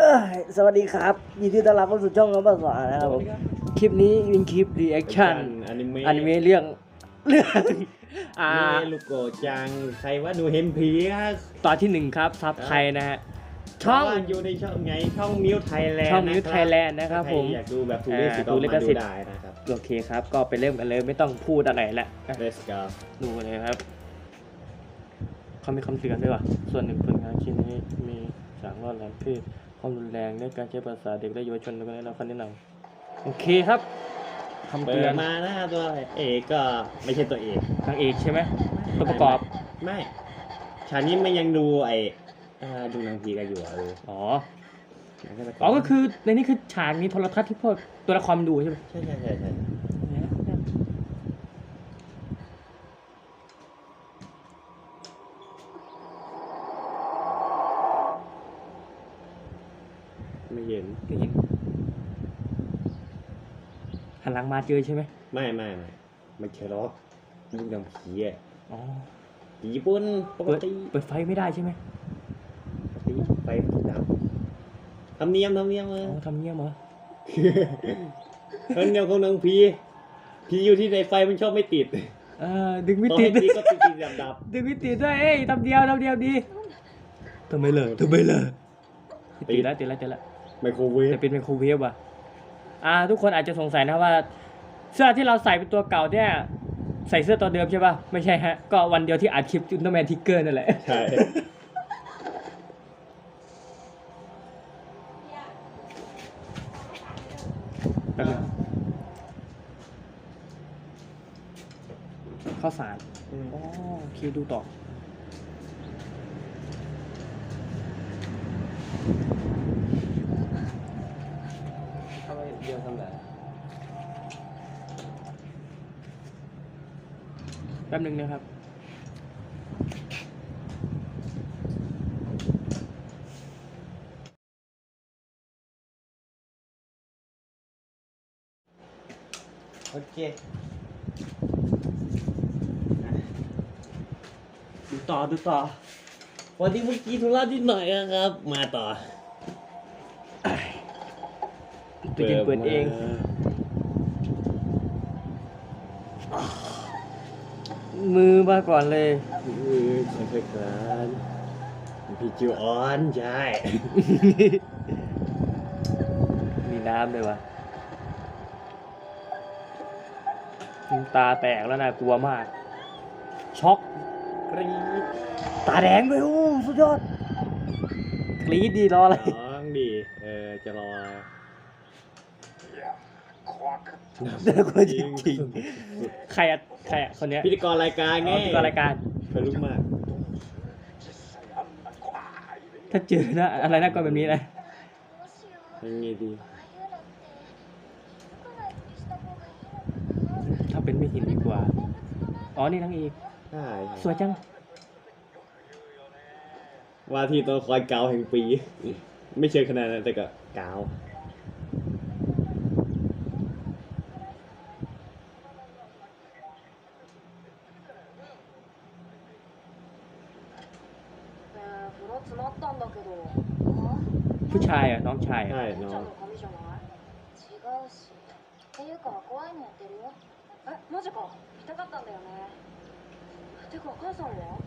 เอ้ยสวัสดีครับยินดีต้อนรับเข้าสู่ช่องน้องภาษานะครับผมคลิปนี้เป็นคลิปรีแอคชั่นอนิเมะอนิเมะเรื่องเรื่องอ่าเมลูกโกจังใครว่าหนูเห็นผีอะตอนที่หนึ่งครับซับไทยนะฮะช่องว่าอยู่ในช่องไงช่องมิวไทยแลนด์ช่อง Mute Thailand นะครับผมอยากดูแบบถูกลิขสิทธิ์อ่าก็ดูลิมาขสิดูทธิ์ได้นะครับ โอเคครับ ก็ไปเริ่มกันเลยไม่ต้องพูดอะไรแล้วอะ Let's go ดูกันเลยครับ เขามีคำเตือนด้วยว่ะ ส่วนหนึ่งผลงานชิ้นนี้มีสารล่อแหลมเพศ ความรุนแรงในการใช้ภาษาเด็กและเยาวชนแล้วก็ได้รับคำแนะนำโอเคครับคำเปิเตือดนมาหน้าตัวเอกก็ไม่ใช่ตัวเอกนางเอกใช่ไหมตัวประกอบไม่ฉากนี้มันยังดูไออ่าดูหนางผีกันอยู่อะเอออ๋อหนังฆาตรอ๋อก็คือในนี้คือฉากนี้โทรทัศน์ที่พวกตัวละครมันดูใช่ไหมใช่ใช่ใช่ใช่ไม่เห็น ไม่เห็นหันห ลังมาเจอใช่ไหมไม่ไม่ไม่ไม่ใช่หรอกดูหนังผีอะอ๋อผีญี่ปุ่นปกเปิดติเปิดไฟไม่ได้ใช่ไหมปกติไฟดับทำเนียมทำเนียมเออ๋ออทำเนียมเหรอทำเนียมของหนังผีผีอยู่ที่ไหนไฟมันชอบไม่ติดเออดึงไม่ต่อติให้ดติดก็ติดติดดับดับดึงไม่ติดด้วยเอ้ยทำเดียวทำเดียวดีทำไมเลยทำไมเลยติดแล้วติดแล้วติดแล้วไมโครเวฟแต่เป็นไมโครเวฟอะ อ่าทุกคนอาจจะสงสัยนะว่า เสื้อที่เราใส่เป็นตัวเก่าเนี่ยใส่เสื้อตัวเดิมใช่ป่ะไม่ใช่ฮะ ก็วันเดียวที่อัดคลิปอุลตร้าแมนทิกเกอร์นั่นแหละใช่แป๊บนึงข้าวสารอ๋อโอเคดูต่อ ทำไมเดียวทำไร แป๊บนึงนะครับโอเคดูต่อดูต่อ วันนี้เมื่อกี้ธุระนิดหน่อยอะครับ มาต่อ ตัวจริงเปิดเองมื อมาก่อนเลยเออใช่เพื่อนพี่จิวออน ใช่ มีน้ำเลยวะน้ำตาแตกแล้วนะกลัวมาก ช็อกกรีดตาแดงไปโอ้สุดยอดกรีดดีรออะไรน้องดี เออ จะรอ น่ากลัวจริงๆใครอะใครอะคนเนี้ยพิธีกรรายการไงอ๋อพิธีกรรายการเธอลุกมากถ้าเจอนะอะไรน่ากลัวแบบนี้นะยังไงดีถ้าเป็นไม่หินดีกว่า อ๋อนี่นางเอกใช่สวยจังว่าที่ตัวคอยเกาแห่งปี ไม่เชิงขนาดนั้นแต่ก็เกา ねえ風呂詰まったんだけど ผู้ชายอ่ะ น้องชาย ใช่ อ่ะ ちゃん น้อง の髪じゃない違うしっていうか怖いのやってるよえマジか来たかったんだよねてかお母さんは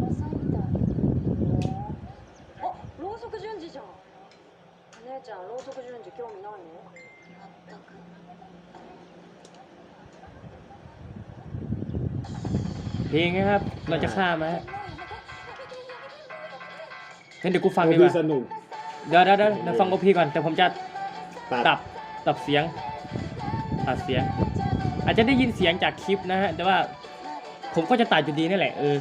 遅いみたいへえあろうそく順次じゃん姉ちゃんろうそく順次興味ないの全く เพลงนะครับ เราจะข้ามไหมฮะ งั้นเดี๋ยวกูฟังดีกดูว่าสนุกเดี๋ยวเดี๋ยวเดี๋ยวเดี๋ยวฟังโอพีก่อนแต่ผมจะตัดตับตับเสียงตัดเสียง อาจจะได้ยินเสียงจากคลิปนะฮะแต่ว่าผมก็จะตัดอยู่ดีนี่แหละเออ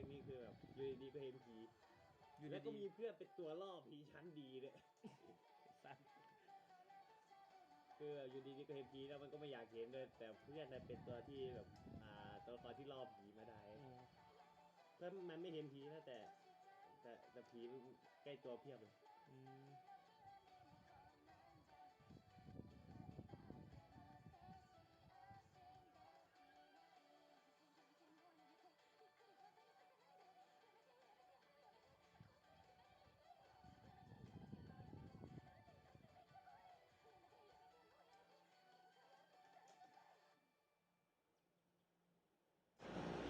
่องนี้คือแบบอยู่ดีๆก็เห็นผีอยู่แล้วก็มีเพื่อนเป็นตัวล่อผีชั้นดีเลยๆสัตว์คือแอยู่ดีๆก็เห็นผีแล้วมันก็ไม่อยากเห็นเลยแต่เพื่อนน่ะเป็นตัวที่แบบอ่าตัวละครที่ล่อผีมาได้ถ้ามันไม่เห็นผีนะแต่ แต่แต่ผีใกล้ตัวเพียบเลยอืม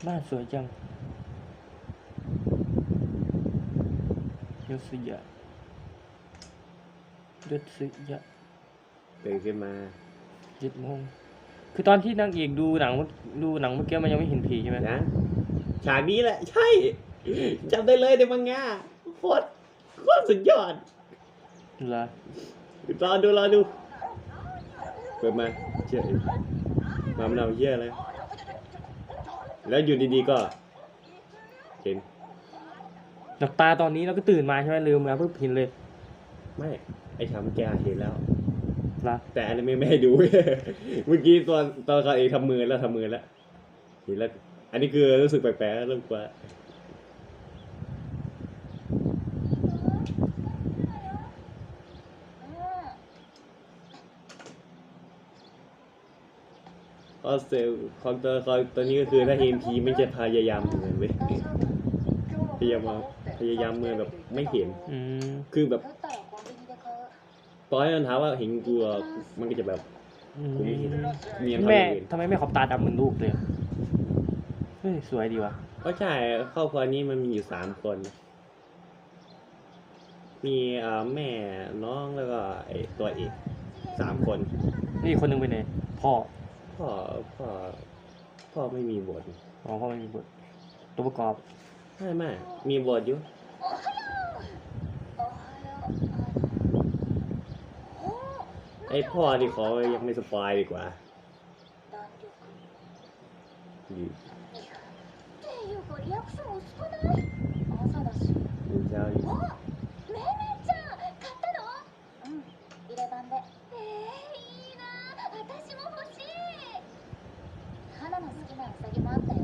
บ้านสวยจังยศยะยศยะตื่นขึ้นมาเจ็ดโมงคือตอนที่นางเอกดูหนังเมื่อดูหนังเมื่อกี้มันยังไม่เห็นผีใช่ไหมนะฉากนี้แหละ ใช่จำได้เลยในมังงะโคตรโคตรสุดยอดเหรอรอดูรอดู เปิดมาเชื่อมามนาวเชื่อเลย แล้วอยู่ดีๆก็ เห็นหลับตาตอนนี้เราก็ตื่นมาใช่ไหมลืมแล้วเพิ่งพินเลยไม่ ไอ้ชามันแกเห็นแล้ว ละแต่อันนี้ไม่ไม่ให้ดู เมื่อกี้ตอนตอนเขาเองทำมือแล้วทำมือแล้วเห็นแล้ว อันนี้คือรู้สึกแปลกๆแล้วเริ่มกลัว อสเตรของตัวเขาตอนนี้ก็คือถ้าเอ็มพีไม่จะพยายามเหมือนเว้ยพยายามพยายามเมือแบบไม่เห็นคือแบบตอนให้มันถามว่าเห็นกลัวมันก็จะแบบไม่เห็นียนเทำไมไม่ขอบตาดำเหมือนลูกเลยเฮ้ยสวยดีวะก็ใช่ครอบครัวนี้มันมีอยู่สามคน มีแม่น้องแล้วก็ตัวเอกสามคน นี่คนหนึงเป็นไหนพ่อ พ่อพ่อพ่อไม่มีบท อ๋อพ่อไม่มีบทตัวประกอบ ไม่ไม่มีบทอยู่ おはようお ไอพ่อที่ขอยังไม่สปอยดีกว่า 弾力 อยู่ っていうかリアクション薄くない朝だし อยู่เช้าอยู่ おめめちゃん買ったのうん入れ歯でえー、いいな私も欲しい花 の好きなウサギもあったよ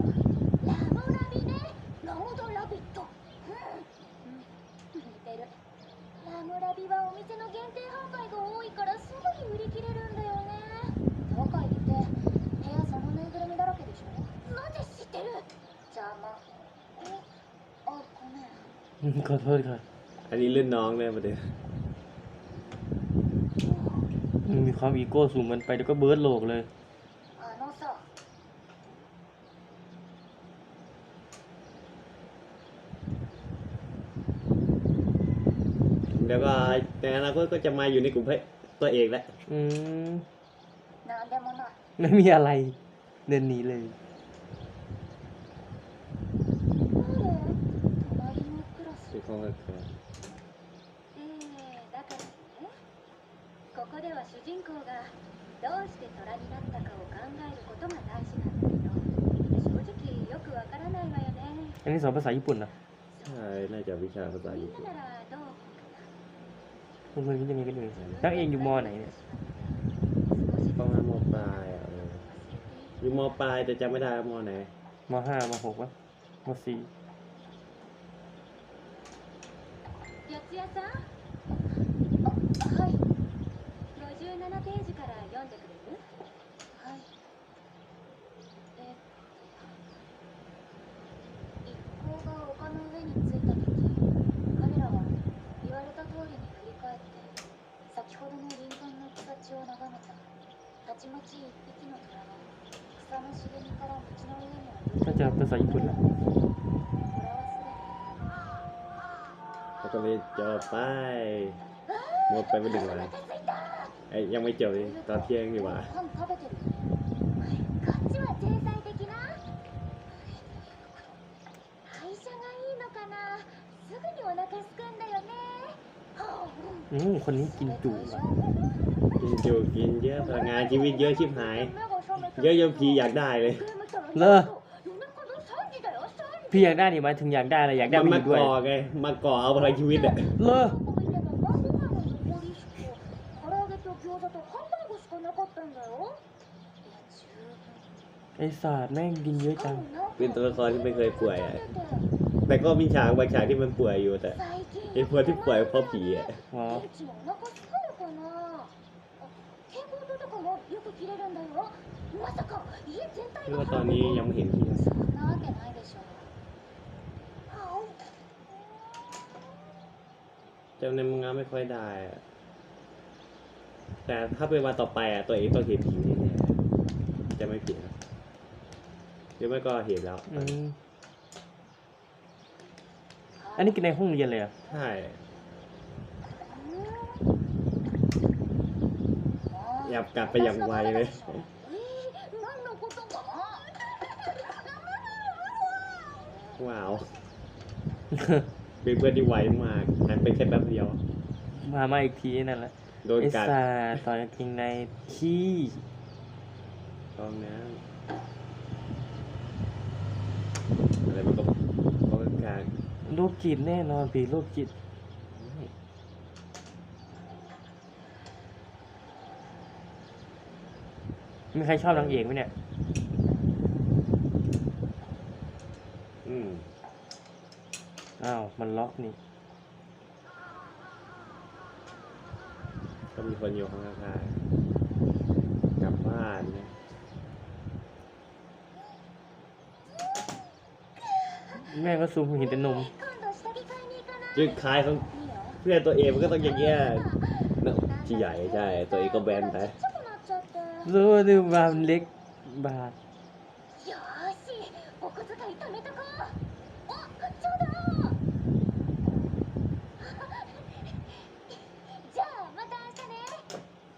ラモラビねラモドラビットうん、うん、似てるラムラビはお店の限定販売が多いからすぐに売り切れるんだよね東海って部屋そのぬいぐるみだらけでしょなんで知ってる邪魔えあごめん อืมขอโทษค่ะ อันนี้เล่นน้องเลยประเด็น มันมีความอีโก้สูงเกินไปเดี๋ยวก็เบิร์ดโลกเลย เดี๋ยวก็ในอนาคตก็จะมาอยู่ในกลุ่มพระตัวเอกแล้ว อืม なんでもない ไม่มีอะไร เดินหนีเลย 誰隣のクラス คือเขาก็คือ えー、だからねここでは主人公がどうして虎になったかを考えることが大事なんだけど正直よくわからないわよね อันนี้สอนภาษาญี่ปุ่นนะ ใช่น่าจะวิชาภาษา み ญี่ ん ปุ่น なならどう คุณเพื่อนคิดยังไงกันเลยนักเองอยู่มอไหนเนี่ย ประมาณมปลายอ่ะเอออยู่มปลายแต่จำไม่ได้ว่ามไหน มห้ามหกวะมสี่ 四谷さんあはい57ページから たちまち一匹の虎が草の茂みから道の上に降り น่าจะภาษาญี่ปุ่นแหละ 虎はすでに แล้วก็เลยจบไปหมดไปไม่ถึงวันไอ้ยยังไม่จบเลยตอนเที่ยงดีกว่า パン食べてるこっちは天才的な代謝がいいのかなすぐにお腹すくんだよね อืมคนนี้กินจุว่ะ กินจุกินเยอะพลังงานชีวิตเยอะชิบหาย เยอะยมพีอยากได้เลยเลอพี่อยากได้นี่มาถึงอยากได้อะไรอยากได้มันมาเด้วย ก่อไงมาก่อเอาพลังชีวิตอะเลยไอศาสตร์แม่งกินเยอะจัง เป็นตัวละครที่ไม่เคยป่วยอะแต่ก็มีฉากบางฉากที่มันป่วยอยู่แต่ไอ้พวที่ป่วยเพราะผีอะอ๋อ よく切れるんだよまさか家全体 ที่ が ว่าตอนนี้ยังไม่เห็นผีอะ そんなわけないでしょあお จำในมังงะไม่ค่อยได้อะแต่ถ้าเป็นวันต่อไปอ่ะตัวเองต้องเห็นผีแน่ๆจะไม่ผิดนะหรือไม่ก็เห็นแล้ว อืมอันนี้กินในห้องเรียนเลยเหรอ่ะ ใช่ หยับกลับไปอย่างไวเลย ว้าวเบเบิร์ที่ไวมากหันเป็นแค่แป๊บเดียว มามาอีกทีนั่นแหละโดนกัดซ่อนกางงในขี้ตอนนี้อะไรมันก็ก็การโรคจิตแน่นอนผีโรคจิต มีใครชอบนางเอกไหมเนี่ย อืมอ้าว มันล็อกนี่ ก็มีคนอยู่ข้างหน้ากลับบ้านเนี่ยแม่ก็ซูมเห็นแต่นมจุดขายของเพื่อนตัวเองมันก็ต้องอย่างเงี้ยเนอะที่ใหญ่ใช่ ตัวเองก็แบนไป รู้ว่าดูบามันเล็กบาท よーしお小遣い貯めとこうあちょうどじゃあまた明日ね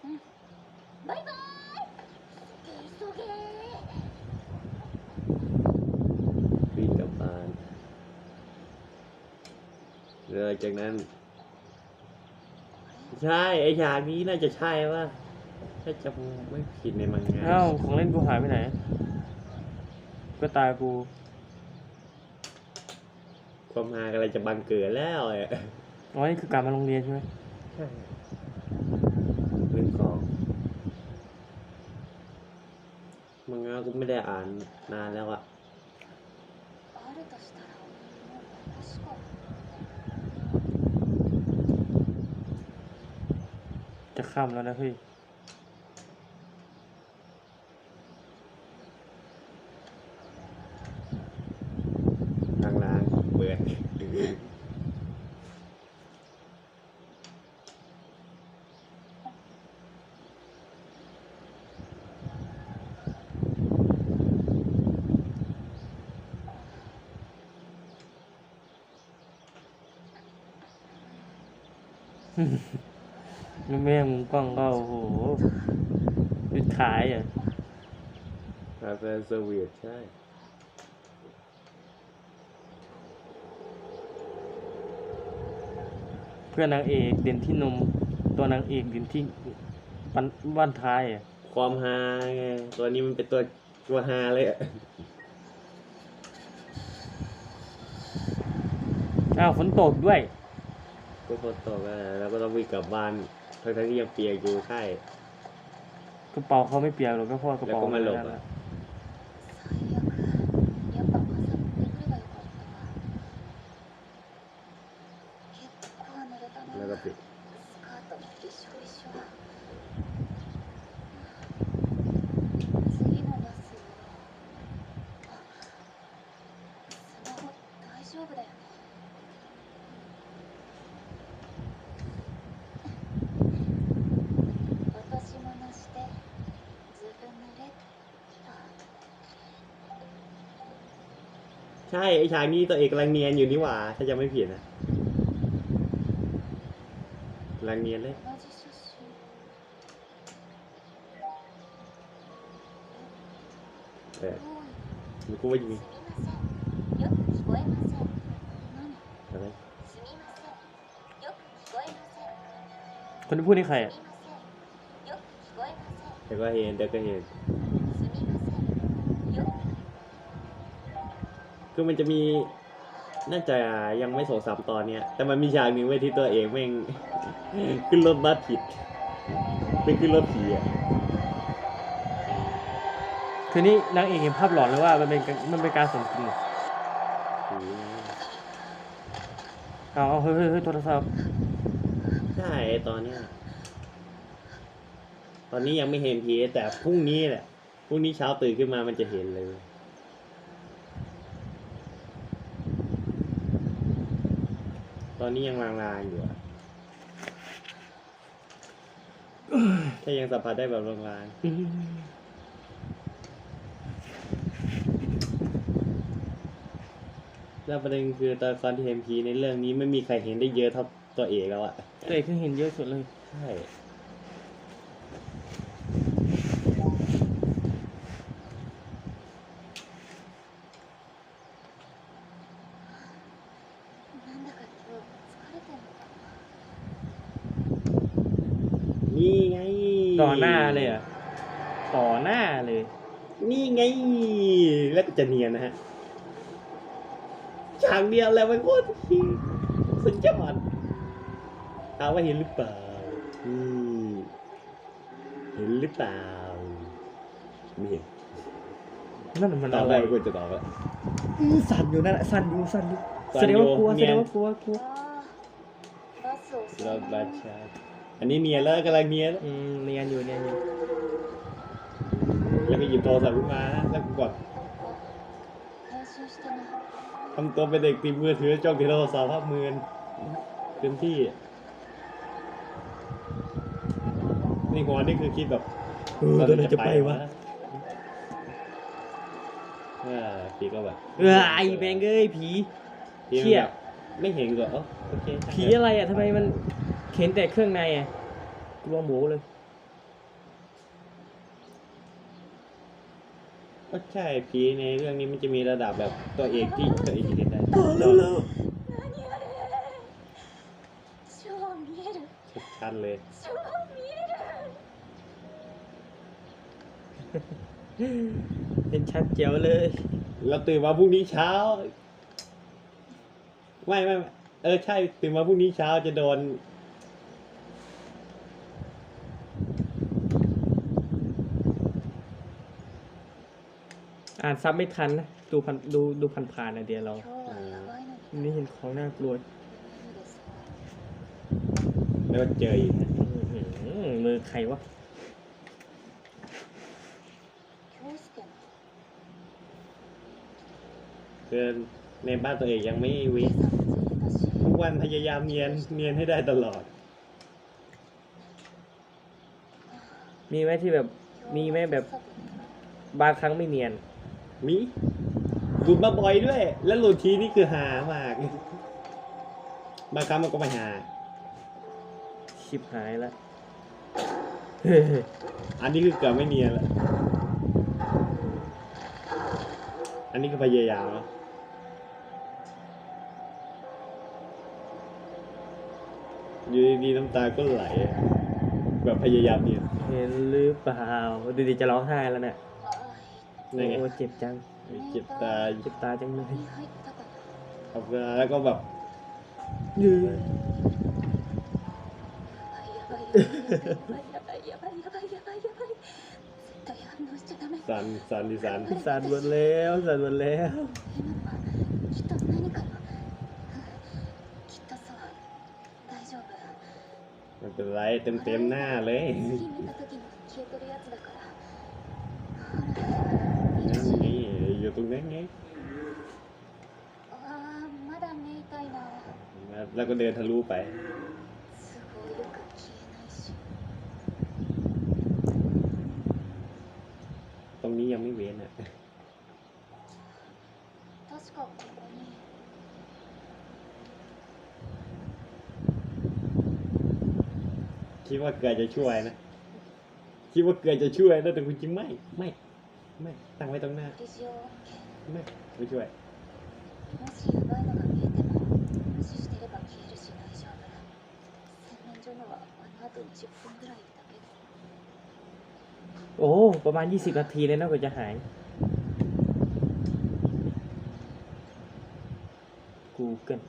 うんバイバイ急げ วิ่งกลับบ้านเลยจากนั้น ใช่ ไอ้ฉากนี้น่าจะใช่ว่า ถ้าจำไม่ผิดในมังงะอ้าวของเล่นกูหายไปไหน ก็ตายกูความฮาอะไรจะบังเกิดแล้วไอะอ๋อนี่คือการมาโรงเรียนใช่ไหมใช่เรื่องของมังงะกูไม่ได้อ่านนานแล้วอะจะข้ามแล้วนะพี่ แม่มึงกล้องก็โอ้โหยุดขายอะคาเฟ่เซอร์วิสใช่ พื่อนนางเอกเด่นที่นม ตัวนางเอกเด่นที่ปันบ้านท้ายอะความฮาไงตัวนี้มันเป็นตัวตัวฮาเลยอะอ้าวฝนตกด้วย ก็พอตกอะแล้วก็ต้องวิ่งกลับบ้านทั้งๆที่ยังเปียกอยู่ใช่กระเป๋าเขาไม่เปียกหรอกก็เพราะว่ากระเป๋าแล้วก็มาหลบนั่นอะ ไอ้ชายนี่ตัวเอกกำลังเนียนอยู่นี่หว่า ถ้าจะไม่ผิดนะกำลังเนียนเลย เออหรืกูว่ยิงอะไรคนณพูดนี่ใครอะเดี๋ก็เห็นเด็กก็เห็น คือมันจะมี น่าจะยังไม่สองสามตอนเนี้ย แต่มันมีฉากหนึ่งไว้ยที่ตัวเอกแม่ง ขึ้นรถบัสผิดไปขึ้นรถผีอะเคยคือนี่นางเอกเห็นภาพหลอนเลยว่ามันเป็นการมันเป็นการสมจริงผีเอาเอาเฮ้ยเฮ้ยเฮ้ยโทรศัพท์ใช่ตอนเนี้ย ตอนนี้ยังไม่เห็นผีแต่พรุ่งนี้แหละ พรุ่งนี้เช้าตื่นขึ้นมามันจะเห็นเลยต อนนี้ยังลางๆอยู่อะแค่ยังสัมผัสได้แบบลางอืมๆแล้วประเด็นคือตอนตอนที่เห็นผีในเรื่องนี้ไม่มีใครเห็นได้เยอะเท่าตัวเอกแล้วอะตัวเอกคือเห็นเยอะสุดเลย ใช่ ต่อหน้าเลยอะต่อหน้าเลย นี่ไง แล้วก็จะเนียนนะฮะฉากเดียวแล้วมันโคตรทีสุดยอดถามว่าเห็นหรือเปล่าเห็นหรือเปล่าไม่เห็นนั่นมันอะไรกูจะตอบว่ะสั่นอยู่นั่นแหละสั่นอยู่สั่นอยู่แสดงว่ากลัวแสดงว่ากลัวกลัวรถสูงรถบัสชา อันนี้เนียนแล้วกำลังเนียนแล้ว อืมเนียนอยู่เนียนอยู่ แล้วก็หยิบโทรศัพท์ขึ้นมานะแล้วก็กด あ返信してね ทำตัวเป็นเด็กติดมือถือจ้องที่โทรศัพท์ภาพมือนเต็มที่นี่หัวนี่คือคิดแบบ เออตัวไหนจะไปวะ เออพี่ก็แบบ เออไอแบงเอ้ยผี พี่ เชี่ย แบบไม่เห็นก็เอ้าโอเคช่าง ผีอะไรอ่ะทำไมมัน เห็นแต่เครื่องในอะกลัวหมูเลยก็ใช่ผีในเรื่องนี้มันจะมีระดับแบบตัวเอกที่ตัวเอกเห็นได้ชัดเลยเป็นชัดเจียวเลย เราตื่นมาพรุ่งนี้เช้า ไม่ไม่เออใช่ตื่นมาพรุ่งนี้เช้าจะโดน อ่านซับไม่ทันนะดูผันดูดูผ่านๆนะเดียวเรา นี่เห็นของน่ากลัวแล้วเจออีกมือใครวะคือในบ้านตัวเองยังไม่วิทุกวันพยายามเนียนเนียนให้ได้ตลอด มีไหมที่แบบมีไหมแบบบางครั้งไม่เนียน มีหลุดมาบ่อยด้วย แล้วหลุดทีนี่คือหามากบางครั้งมันก็ไม่หา ชิบหายแล้ว อันนี้คือเกือบไม่เนียนแล้ว อันนี้ก็พยายามแล้วอยู่ดีๆน้ำตาก็ไหล แบบพยายามเนี่ย เห็นหรือเปล่า ดูดิจะร้องไห้แล้วเนี่ย โอ้โหเจ็บจังเจ็บตาเจ็บตาจังเลยทำงานแล้วก็แบบยืนสันสันดิสันสันหมดแล้วสันหมดแล้วมันเป็นไรเต็มเต็มหน้าเลย นั่น し ไงอยู่ตรงนั้นไง あーまだ目痛いな แล้วก็เดินทะลุไป すごいよく消えないし ตรงนี้ยังไม่เว้นอ่ะ 確かここに คิดว่าเกลือจะช่วยนะ คิดว่าเกลือจะช่วยนะแต่คุณจริงไม่ ไม่ ไม่ตั้งไว้ตรงหน้า プリジオ OK ไม่ไม่ช่วย もしやばいのが見えても無視してれば消えるし大丈夫洗面所のはあの後20分ぐらいだけど โอ้ ประมาณ 20 นาทีเลยนะกว่าจะหาย Google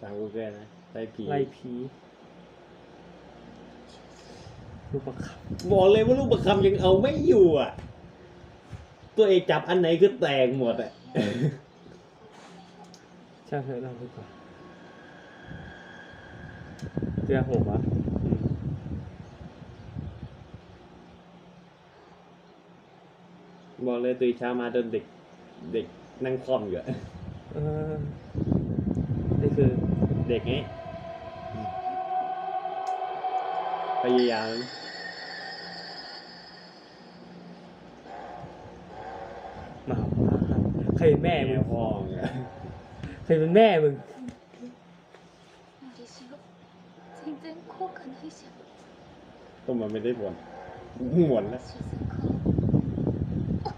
ทางกูเกิลนะไล่ผี ไล่ผีลูกประค บอกเลยว่าลูกประคำยังเอาไม่อยู่อ่ะ ตัวเอกจับอันไหนคือแตกหมดอะช่างเถอะเราดีกว่าเรือหกวะอืมบอกเลยตื่นเช้ามาจนเด็ก เด็กนั่งคล่อมอยู่อะเออนี่คือเด็กไงพยายามหมา เคยเป็นแม่มึงพองเคยเป็นแม่มึงต้องมาไม่ได้บ่นหมวนแล้ว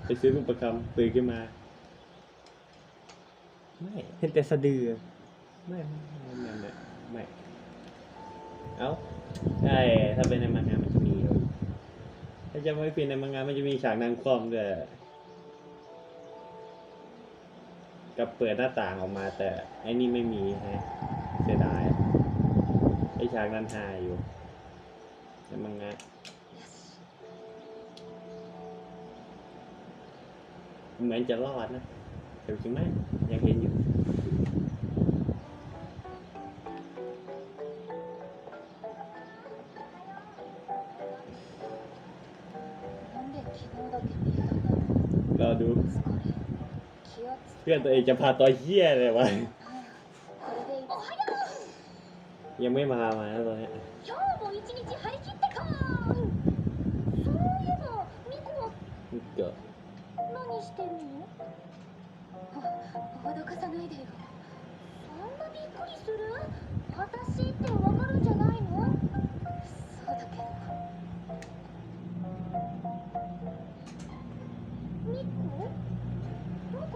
ไปซื้อลูกประคำตื่นขึ้นมาไม่เห็นแต่สะดือไม่ไม่ไม่ไม่ไม่ไมเอ้าใช่ถ้าเป็นในมังงะมันจะมีถ้าจะไม่เป็นในมังงะมันจะมีฉากนางคว่ำด้วย จะเปิดหน้าต่างออกมา แต่ไอ้นี่ไม่มีฮะเสียดายไอ้ฉากนั้นหายอยู่แต่มังงะเหมือนจะรอดนะแต่จริงไหมยังเห็นอยู่รอดู เพื่อนตัวเองจะพาตัวเฮี้ยเลยวะ けこれでおはよ ยังไม่มามาแล้วตอนเนี้ย う今日も一日張り切ってかそういえばミコは เกิด 何してるのほ脅かさないでよそんなびっくりする私ってわかるんじゃない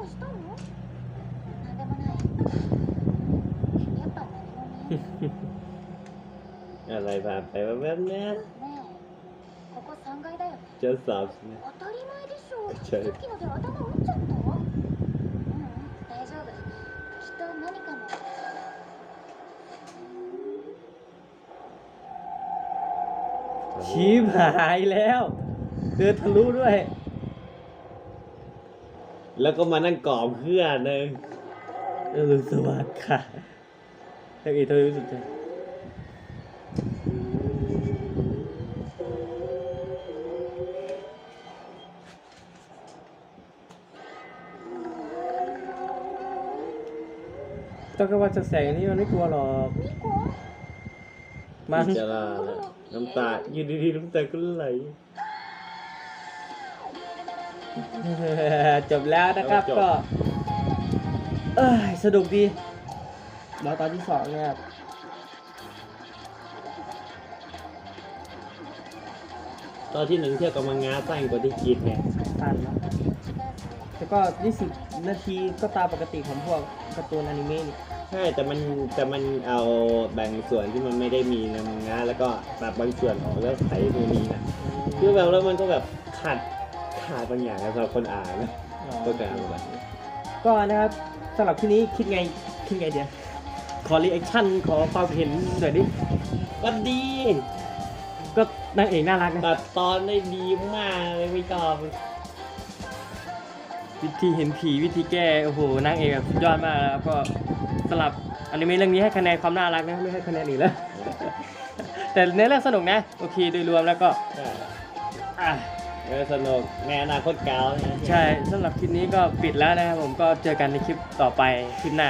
したのなんでもないやっぱ何も見えない อะไรผ่านไปแวบๆเนี่ย ねえここ3階だよね จะสอบเนี่ย 当たり前でしょちょいさっきので頭打っちゃったううん大丈夫きっと何かの ชีพหายแล้ว เดินทะลุด้วย แล้วก็มานั่งกรอบเพื่อนหนึ่งอรุณสวัสดิ์ค่ะนางเอกทำไมรู้สึกใจต้องกระว่าจะแสงอันนี้มันไม่กลัวหรอกミコมันจะล่าแล้วน้ำตาอยู่ดีๆน้ำตาก็ไหล จบแล้วนะครับจบก็ เอ้ยสนุกดีมาตอนที่สองเนี่ยครับตอนที่หนึ่งเที่ยวกับมังงะสั้นกว่าที่คิดไงสั้นเนอะแล้วก็ 20 นาทีก็ตามปกติของพวกการ์ตูนอนิเมะนี่ใช่แต่มันแต่มันเอาแบ่งส่วนที่มันไม่ได้มีในมังงะแล้วก็ตัดบางส่วนออกแล้วใส่ตัวนี้นะคือแบบแล้วมันก็แบบขาด ขาดบางอย่างสำหรับคนอ่านนะก็การแบบก็นะครับสำหรับที่นี้คิดไงคิดไงเดียวขอรีแอคชั่นขอความเห็นหน่อยดิก็ดี ก็นางเอกน่ารักนะตัดตอนได้ดีมากเลยไม่ชอบวิธีเห็นผีวิธีแก้โอ้โหนางเอกแบบสุดยอดมากแล้วก็สำหรับอนิเมะเรื่องนี้ให้คะแนนความน่ารักนะไม่ให้คะแนนอีกแล้ว แต่เนื้อเรื่องสนุกนะ โอเคโดยรวมแล้วก็อะ เออสนุกในอนาคตเกาเนี่ยใช่สำหรับคลิปนี้ก็ปิดแล้วนะครับผมก็เจอกันในคลิปต่อไปคลิปหน้า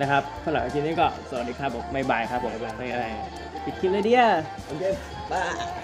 นะครับสำหรับคลิปนี้ก็สวัสดีครับผมบ๊ายบายครับผมบ๊ายบายอะไรปิดคลิปเลยเดียโอเคบ้าย